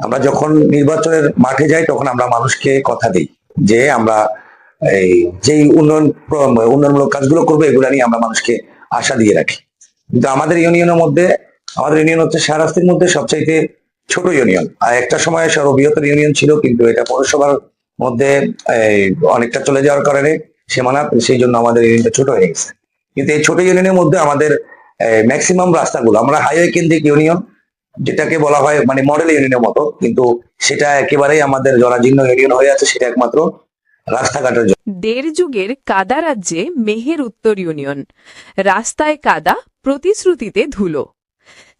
আমরা যখন নির্বাচনের মাঠে যাই, তখন আমরা মানুষকে কথা দিই যে আমরা এই যেই উন্নয়ন উন্নয়নমূলক কাজগুলো করব, এগুলো নিয়ে আমরা মানুষকে আশা দিয়ে রাখি। কিন্তু আমাদের ইউনিয়নের মধ্যে, আমাদের ইউনিয়ন হচ্ছে শাহরাস্তির মধ্যে সবচাইতে ছোট ইউনিয়ন। আর একটা সময় সর্ববৃহত্তর ইউনিয়ন ছিল, কিন্তু এটা পৌরসভার মধ্যে অনেকটা চলে যাওয়ার কারণে সীমানা, সেই জন্য আমাদের ইউনিয়নটা ছোট হয়ে গেছে। কিন্তু এই ছোট ইউনিয়নের মধ্যে আমাদের ম্যাক্সিমাম রাস্তাগুলো, আমরা হাইওয়ে কেন্দ্রিক ইউনিয়ন যেটাকে বলা হয় মানে মডেল ইউনিয়নের মতো, কিন্তু সেটা একেবারেই আমাদের জরাজীর্ণ ইউনিয়ন হয়ে আছে, সেটা একমাত্র রাস্তাঘাটের জন্য। দেড় যুগের কাদা রাজ্যে মেহের উত্তর ইউনিয়ন রাস্তায় কাদা, প্রতিশ্রুতিতে ধুলো।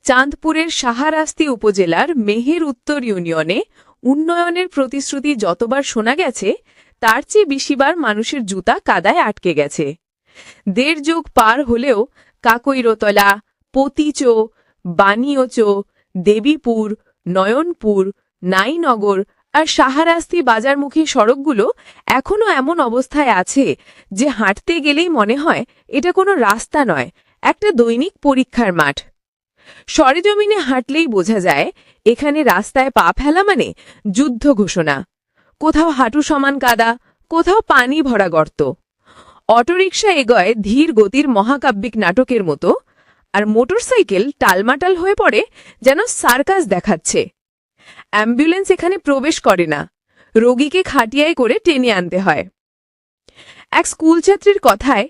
চাঁদপুরের সাহারাস্তি উপজেলার মেহের উত্তর ইউনিয়নে উন্নয়নের প্রতিশ্রুতি যতবার শোনা গেছে, তার চেয়ে বেশিবার মানুষের জুতা কাদায় আটকে গেছে। দেড় যুগ পার হলেও কাকৈরতলা, পতিচো, বানিয়চো দেবীপুর, নয়নপুর, নাইনগর আর সাহারাস্তি বাজারমুখী সড়কগুলো এখনও এমন অবস্থায় আছে যে হাঁটতে গেলেই মনে হয় এটা কোনো রাস্তা নয়, একটা দৈনিক পরীক্ষার মাঠ। সরেজমিনে হাঁটলেই বোঝা যায়, এখানে রাস্তায় পা ফেলা মানে যুদ্ধ ঘোষণা। কোথাও হাঁটু সমান কাদা, কোথাও পানি ভরা গর্ত। অটোরিকশা এগোয় ধীর গতির মহাকাব্যিক নাটকের মতো আর মোটরসাইকেল টালমাটাল হয়ে পড়ে যেন সার্কাস দেখাচ্ছে। অ্যাম্বুলেন্স এখানে প্রবেশ করে না। রোগীকে খাটিয়ায় করে টেনে আনতে হয়। এক স্কুলছাত্রীর কথায়,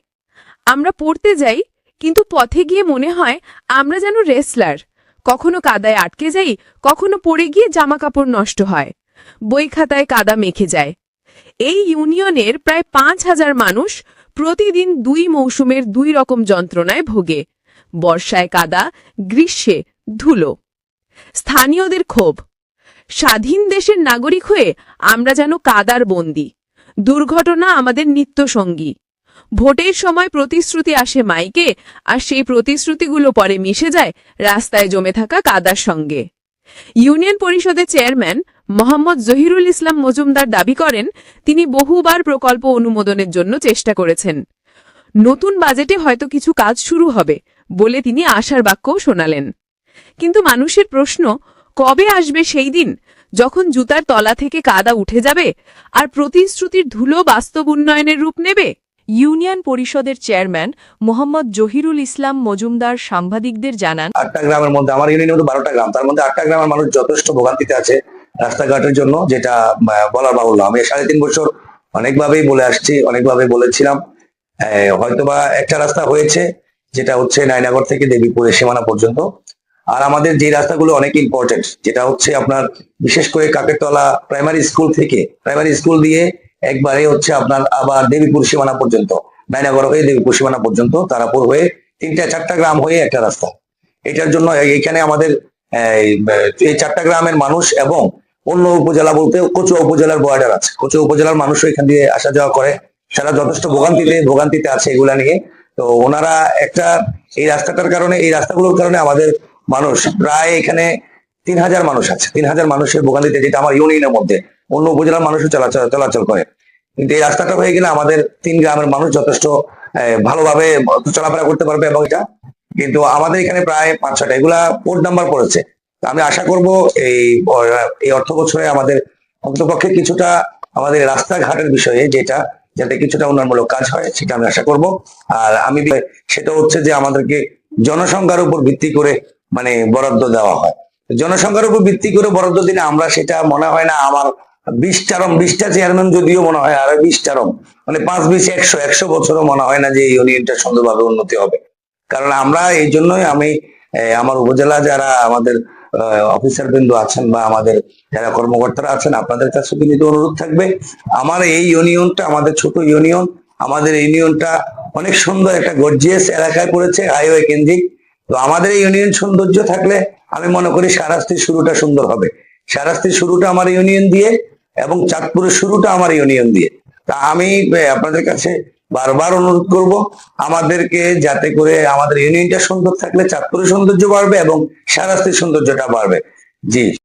আমরা পড়তে যাই, কিন্তু পথে গিয়ে মনে হয় আমরা যেন রেসলার। কখনো কাদায় আটকে যাই, কখনো পড়ে গিয়ে জামা কাপড় নষ্ট হয়। বই খাতায় কাদা মেখে যায়। এই ইউনিয়নের প্রায় পাঁচ হাজার মানুষ প্রতিদিন দুই মৌসুমের দুই রকম যন্ত্রণায় ভোগে। বর্ষায় কাদা, গ্রীষ্মে ধুলো। স্থানীয়দের ক্ষোভ। স্বাধীন দেশের নাগরিক হয়ে আমরা যেন কাদার বন্দি। দুর্ঘটনা আমাদের নিত্যসঙ্গী। ভোটের সময় প্রতিশ্রুতি আসে মাইকে, আর সেই প্রতিশ্রুতিগুলো পরে মিশে যায় রাস্তায় জমে থাকা কাদার সঙ্গে। ইউনিয়ন পরিষদের চেয়ারম্যান মোহাম্মদ জহিরুল ইসলাম মজুমদার দাবি করেন, তিনি বহুবার প্রকল্প অনুমোদনের জন্য চেষ্টা করেছেন। নতুন বাজেটে হয়তো কিছু কাজ শুরু হবে বলে তিনি আশার বাক্যও শোনালেন। কিন্তু মানুষের প্রশ্ন, কবে আসবে সেই দিন? যখন জুতার তলা থেকে কাদা উঠে যাবে আর প্রতিশ্রুতির ধুলো বাস্তব উন্নয়নের রূপ নেবে? ইউনিয়ন পরিষদের চেয়ারম্যান মোহাম্মদ জহিরুল ইসলাম মজুমদার সাংবাদিকদের জানান, আটটা গ্রামের মধ্যে, আমার ইউনিয়নের মধ্যে বারোটা গ্রাম, তার মধ্যে আটটা গ্রামের মানুষ যথেষ্ট ভোগান্তিতে আছে রাস্তাঘাটের জন্য, যেটা বলার বাহুল্য। আমি সাড়ে তিন বছর অনেকভাবেই বলে আসছি, অনেকভাবে বলেছিলাম হয়তোবা একটা রাস্তা হয়েছে যেটা হচ্ছে নাইনাগর থেকে দেবীপুরের সীমানা পর্যন্ত। আর আমাদের যে রাস্তাগুলো অনেক ইম্পর্টেন্ট যেটা হচ্ছে আপনার বিশেষ করে কাকেরতলা প্রাইমারি স্কুল থেকে প্রাইমারি স্কুল দিয়ে একবারে হচ্ছে আপনার আবার দেবীপুর সীমানা পর্যন্ত নাইনাগর হয়ে দেবীপুর সীমানা পর্যন্ত তারাপুর হয়ে তিনটা চারটা গ্রাম হয়ে একটা রাস্তা। এটার জন্য এখানে আমাদের এই, চারটা গ্রামের মানুষ এবং অন্য উপজেলা বলতে কচুয়া উপজেলার বর্ডার আছে। কচুয়া উপজেলার মানুষ এখান দিয়ে আসা যাওয়া করে। তারা যথেষ্ট ভোগান্তিতে ভোগান্তিতে আছে এগুলা নিয়ে। তো ওনারা একটা এই রাস্তাটার কারণে, এই রাস্তাগুলোর কারণে আমাদের মানুষ, প্রায় এখানে তিন হাজার মানুষ আছে, তিন হাজার মানুষের ভোগান্তিতে, যেটা আমার ইউনিয়নের মধ্যে। অন্য উপজেলার মানুষও চলাচল চলাচল করে। কিন্তু এই রাস্তাটা হয়ে গেলে আমাদের তিন গ্রামের মানুষ যথেষ্ট ভালোভাবে চলাফেরা করতে পারবে এবং এটা। কিন্তু আমাদের এখানে প্রায় পাঁচ ছটা এগুলা কোড নাম্বার পড়েছে। আমি আশা করব এই এই অর্থ বছরে আমাদের অন্তপক্ষে কিছুটা আমাদের রাস্তাঘাটের বিষয়ে, যেটা যাতে কিছুটা উন্নয়নমূলক কাজ হয়, সেটা আমি আশা করব। আর আমি সেটা হচ্ছে যে আমাদেরকে জনসংখ্যার উপর ভিত্তি করে মানে বরাদ্দ দেওয়া হয়। জনসংখ্যার উপর ভিত্তি করে বরাদ্দ দিলে আমরা সেটা মনে হয় না, আমার বিশ চারম বিশটা চেয়ারম্যান যদিও মনে হয় আর বিশ চারম মানে পাঁচ বিশ একশো একশো বছরও মনে হয় না যে এই ইউনিয়নটা সুন্দরভাবে উন্নতি হবে। কারণ আমরা এই জন্যই আমি আমার উপজেলা যারা আমাদের অফিসার বিন্দু আছেন বা আমাদের যারা কর্মকর্তারা আছেন, আপনাদের কাছে বিনীত অনুরোধ থাকবে। আমার এই ইউনিয়নটা আমাদের ছোট ইউনিয়ন আমাদের ইউনিয়নটা অনেক সুন্দর একটা গর্জিয়াস এলাকায় পড়েছে হাইওয়ে কেন্দ্রিক। তো আমাদের এই ইউনিয়ন সৌন্দর্য থাকলে আমি মনে করি সারাস্তির শুরুটা সুন্দর হবে। সারাস্তির শুরুটা আমার ইউনিয়ন দিয়ে এবং চাঁদপুরের শুরুটা আমার ইউনিয়ন দিয়ে। তা আমি আপনাদের কাছে বারবার অনুরোধ করব, আমাদেরকে যাতে করে আমাদের ইউনিয়নটা সুন্দর থাকলে চাঁদপুরের সৌন্দর্য বাড়বে এবং সারাস্তির সৌন্দর্যটা বাড়বে। জি।